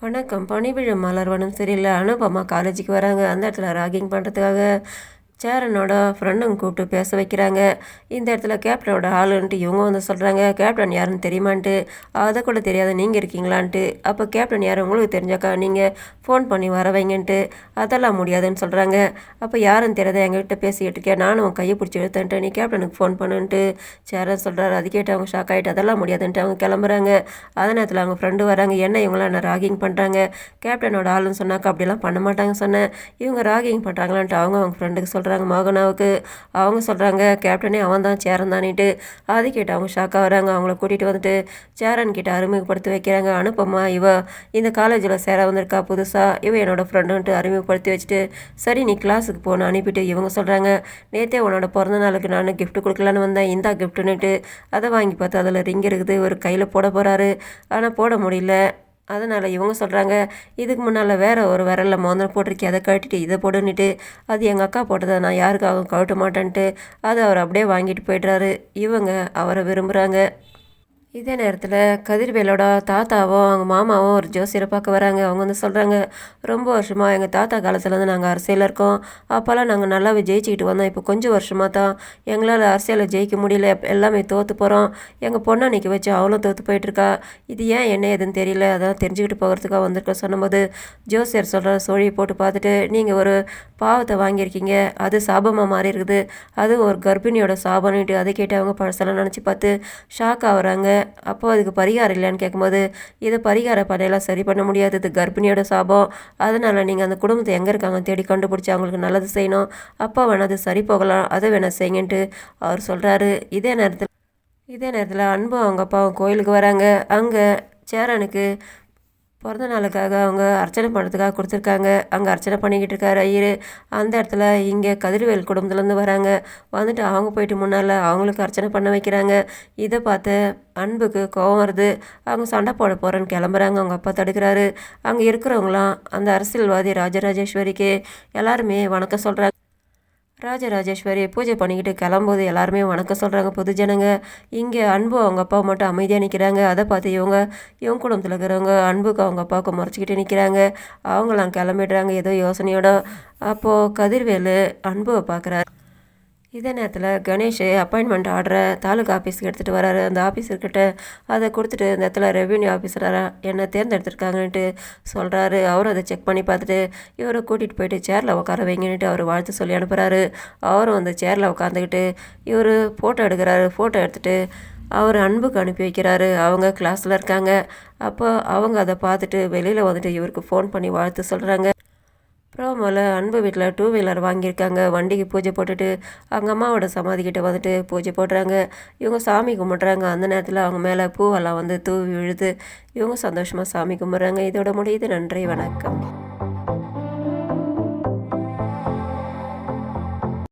வணக்கம். பணிவிழு மலர்வனம் சரியில்லை அனுபமா காலேஜுக்கு வராங்க. அந்த இடத்துல ராகிங் பண்ணுறதுக்காக சேரனோட ஃப்ரெண்டுங்க கூப்பிட்டு பேச வைக்கிறாங்க. இந்த இடத்துல கேப்டனோட ஆளுன்ட்டு இவங்க வந்து சொல்கிறாங்க கேப்டன் யாருன்னு தெரியுமான்ட்டு? அதை கூட தெரியாத நீங்கள் இருக்கீங்களான்ட்டு. அப்போ கேப்டன் யார் உங்களுக்கு தெரிஞ்சாக்கா? நீங்கள் ஃபோன் பண்ணி வர வைங்கன்ட்டு. அதெல்லாம் முடியாதுன்னு சொல்கிறாங்க அப்போ யாருன்னு தெரியாத எங்ககிட்ட பேசிக்கிட்டு இருக்கேன் நானும் உன் கையை பிடிச்சி எடுத்தேன்ட்டு நீ கேப்டனுக்கு ஃபோன் பண்ணுன்ட்டு. சேரன் சொல்கிறாரு அது கேட்டு அவங்க ஷாக் ஆகிட்டு அதெல்லாம் முடியாதுன்ட்டு அவங்க கிளம்புறாங்க. அதே நேரத்தில் அவங்க ஃப்ரெண்டு வராங்க. என்ன இவங்களாம் என்ன ராகிங் பண்ணுறாங்க கேப்டனோட ஆளுன்னு சொன்னாக்கா அப்படிலாம் பண்ண மாட்டாங்க சொன்னேன். இவங்க ராகிங் பண்ணுறாங்களான்ட்டு அவங்க அவங்க ஃப்ரெண்டுக்கு சொல்கிறாங்க மோகனாவுக்கு. அவங்க சொல்கிறாங்க கேப்டனே அவன் தான் சேரன் தானிட்டு அது கேட்டு அவங்க ஷாக்காக வராங்க. அவங்கள கூட்டிகிட்டு வந்துட்டு சேரன் கிட்ட அறிமுகப்படுத்தி வைக்கிறாங்க. அனுப்பம்மா இவ இந்த காலேஜில் சேர வந்திருக்கா புதுசாக இவ என்னோடய ஃப்ரெண்டுன்ட்டு அறிமுகப்படுத்தி வச்சுட்டு சரி நீ கிளாஸுக்கு போன அனுப்பிட்டு இவங்க சொல்கிறாங்க நேற்றே உன்னோட பிறந்த நாளுக்கு நான் கிஃப்ட் கொடுக்கலான்னு வந்தேன். இந்தா கிஃப்ட்டுன்னுட்டு அதை வாங்கி பார்த்து அதில் ரிங் இருக்குது. ஒரு கையில் போட போகிறாரு ஆனால் போட முடியல. அதனால் இவங்க சொல்கிறாங்க இதுக்கு முன்னால் வேறு ஒரு விரலில் மோதிரம் போட்டிருக்கி அதை கழட்டிட்டு இதை போடுன்னுட்டு அது எங்கள் அக்கா போட்டதை நான் யாருக்காகவும் கழட்ட மாட்டேன்ட்டு அதை அவர் அப்படியே வாங்கிட்டு போய்ட்றாரு. இவங்க அவரை விரும்புகிறாங்க இதே நேரத்தில் கதிர்வேலோட தாத்தாவும் அவங்க மாமாவும் ஒரு ஜோசியரை பார்க்க வராங்க. அவங்க வந்து சொல்கிறாங்க ரொம்ப வருஷமாக எங்கள் தாத்தா காலத்துலேருந்து நாங்கள் அரசியலில் இருக்கோம். அப்போல்லாம் நாங்கள் நல்லாவே ஜெயிச்சுக்கிட்டு வந்தோம். இப்போ கொஞ்சம் வருஷமாக தான் எங்களால் அரசியலில் ஜெயிக்க முடியல. எல்லாமே தோற்று போகிறோம் எங்கள் பொண்ணை நிற்க வச்சு அவளும் தோற்று போயிட்டுருக்கா. இது ஏன் என்ன ஏதுன்னு தெரியல. அதான் தெரிஞ்சுக்கிட்டு போகிறதுக்காக வந்திருக்கோம். சொன்னபோது ஜோசியர் சொல்கிற சோழியை போட்டு பார்த்துட்டு நீங்கள் ஒரு பாவத்தை வாங்கியிருக்கீங்க. அது சாபமாக மாறி இருக்குது அது ஒரு கர்ப்பிணியோட சாபம்னுட்டு அதை கேட்டு அவங்க பழசெல்லாம் நினச்சி பார்த்து ஷாக் ஆகுறாங்க அப்போ அதுக்கு பரிகாரம் இல்லைன்னு கேட்கும்போது இது பரிகார பணியெல்லாம் சரி பண்ண முடியாது இது கர்ப்பிணியோட சாபம். அதனால் நீங்கள் அந்த குடும்பத்தை எங்கே இருக்காங்க தேடி கண்டுபிடிச்சி அவங்களுக்கு நல்லது செய்யணும். அப்போ வேணால் அது சரி போகலாம் அதை வேணா செய்யுங்கன்ட்டு அவர் சொல்கிறாரு இதே நேரத்தில் இதே நேரத்தில் அன்பும் அவங்க அப்பாவும் கோயிலுக்கு வராங்க. அங்கே சேரனுக்கு பிறந்த நாளுக்காக அவங்க அர்ச்சனை பண்ணுறதுக்காக கொடுத்துருக்காங்க. அங்கே அர்ச்சனை பண்ணிக்கிட்டு இருக்காரு ஐயர். அந்த இடத்துல இங்கே கதிர்வேல் குடும்பத்துலேருந்து வராங்க. வந்துட்டு அவங்க போயிட்டு முன்னால் அவங்களுக்கு அர்ச்சனை பண்ண வைக்கிறாங்க. இதை பார்த்து அன்புக்கு கோவம் வருது. அவங்க சண்டை போட போகிறேன்னு கிளம்புறாங்க. அவங்க அப்பா தடுக்கிறாரு. அங்கே இருக்கிறவங்களாம் அந்த அரசியல்வாதி ராஜராஜேஸ்வரிக்கு எல்லாருமே வணக்கம் சொல்கிறாங்க ராஜராஜேஸ்வரி பூஜை பண்ணிக்கிட்டு கிளம்போது எல்லாருமே வணக்கம் சொல்கிறாங்க பொதுஜனங்க இங்கே அன்பு அவங்க அப்பா மட்டும் அமைதியாக நிற்கிறாங்க அதை பார்த்து இவங்க இவங்க குடும்பத்தில் இருக்கிறவங்க அன்புக்கு அவங்க அப்பாவுக்கு முறைச்சிக்கிட்டு நிற்கிறாங்க அவங்களாம் கிளம்பிடுறாங்க ஏதோ யோசனையோட. அப்போது கதிர்வேலு அன்புவை பார்க்குறாரு. இதே நேரத்தில் கணேஷ் அப்பாயின்மெண்ட் ஆர்டரை தாலுகா ஆஃபீஸ்க்கு எடுத்துகிட்டு வராரு. அந்த ஆஃபீஸர்கிட்ட அதை கொடுத்துட்டு இந்த இடத்துல ரெவென்யூ ஆஃபீஸராக என்னை தேர்ந்தெடுத்திருக்காங்கன்ட்டு சொல்கிறாரு அவரும் அதை செக் பண்ணி பார்த்துட்டு இவரை கூட்டிகிட்டு போயிட்டு சேரில் உட்கார வைங்கன்னுட்டு அவர் வாழ்த்து சொல்லி அனுப்புகிறாரு அவரும் அந்த சேரில் உட்காந்துக்கிட்டு இவர் ஃபோட்டோ எடுக்கிறாரு. ஃபோட்டோ எடுத்துகிட்டு அவர் அன்புக்கு அனுப்பி வைக்கிறாரு. அவங்க கிளாஸில் இருக்காங்க. அப்போ அவங்க அதை பார்த்துட்டு வெளியில் வந்துட்டு இவருக்கு ஃபோன் பண்ணி வாழ்த்து சொல்கிறாங்க ப்ரோமோவில் அன்பு வீட்டில் டூ வீலர் வாங்கியிருக்காங்க. வண்டிக்கு பூஜை போட்டுட்டு அவங்க அம்மாவோட சமாதிக்கிட்ட வந்துட்டு பூஜை போடுறாங்க. இவங்க சாமி கும்பிட்றாங்க. அந்த நேரத்தில் அவங்க மேலே பூவெல்லாம் வந்து தூவி விழுது இவங்க சந்தோஷமாக சாமி கும்பிட்றாங்க. இதோட முடியுது. நன்றி. வணக்கம்.